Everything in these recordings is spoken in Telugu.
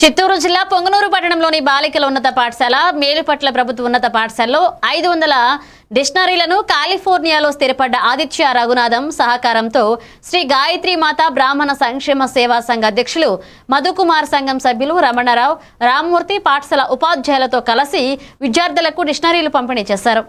చిత్తూరు జిల్లా పొంగనూరు పట్టణంలోని బాలికల ఉన్నత పాఠశాల మేలుపట్ల ప్రభుత్వ ఉన్నత పాఠశాలలో ఐదు వందల డిక్షనరీలను కాలిఫోర్నియాలో స్థిరపడ్డ ఆదిత్య రఘునాథం సహకారంతో శ్రీ గాయత్రి మాత బ్రాహ్మణ సంక్షేమ సేవా సంఘ అధ్యక్షులు మధుకుమార్ సంఘం సభ్యులు రమణరావు రామ్మూర్తి పాఠశాల ఉపాధ్యాయులతో కలిసి విద్యార్థులకు డిక్షనరీలు పంపిణీ చేశారు.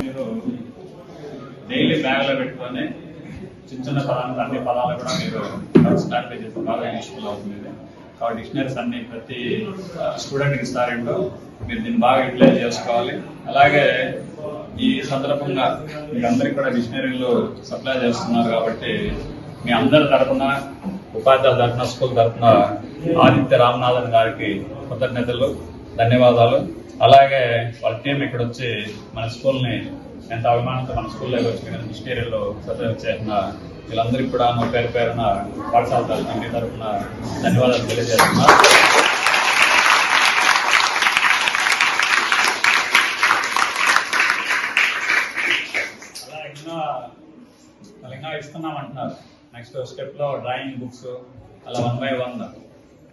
మీరు డైలీ బ్యాగ్లో పెట్టుకొని చిన్న చిన్న పదాలు అన్ని పదాలు కూడా మీరు స్టార్ట్ చేస్తే బాగా యూస్ఫుల్ అవుతుంది. కాబట్టి డిక్షనరీస్ అన్ని ప్రతి స్టూడెంట్కి ఇస్తారంటూ మీరు దీన్ని బాగా యూటిలైజ్ చేసుకోవాలి. అలాగే ఈ సందర్భంగా మీ అందరికి కూడా డిక్షనరీలు సప్లై చేస్తున్నారు కాబట్టి మీ అందరి తరపున ఉపాధ్యాయుల తరఫున స్కూల్ తరఫున ఆదిత్య రామనాథన్ గారికి కృతజ్ఞతలు ధన్యవాదాలు. అలాగే వాళ్ళ టీం ఇక్కడ వచ్చి మన స్కూల్ని ఎంత అభిమానంతో మన స్కూల్లోకి వచ్చి మిస్టీరియల్లో సభ చేసిన వీళ్ళందరికీ కూడా మా పేరు పేరున పాఠశాల తరఫున మీ తరఫున ధన్యవాదాలు తెలియజేస్తున్నా. అలా ఇంకా ఇస్తున్నాం అంటున్నారు నెక్స్ట్ స్టెప్లో డ్రాయింగ్ బుక్స్ అలా వన్ బై వన్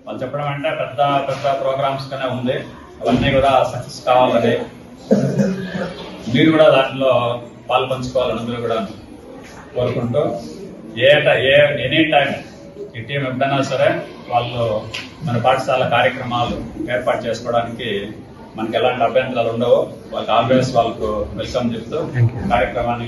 వాళ్ళు చెప్పడం అంటే పెద్ద పెద్ద ప్రోగ్రామ్స్ గానే ఉంది. అవన్నీ కూడా సక్సెస్ కావాలని మీరు కూడా దాంట్లో పాలు పంచుకోవాలని అందరూ కూడా కోరుకుంటూ ఏ ఏ ఎనీ టైం ఈ టీం ఎప్పుడైనా సరే వాళ్ళు మన పాఠశాల కార్యక్రమాలు ఏర్పాటు చేసుకోవడానికి మనకి ఎలాంటి అభ్యంతరాలు ఉండవు వాళ్ళకి ఆల్వేస్ వాళ్ళకు వెల్కమ్ చెప్తూ కార్యక్రమాన్ని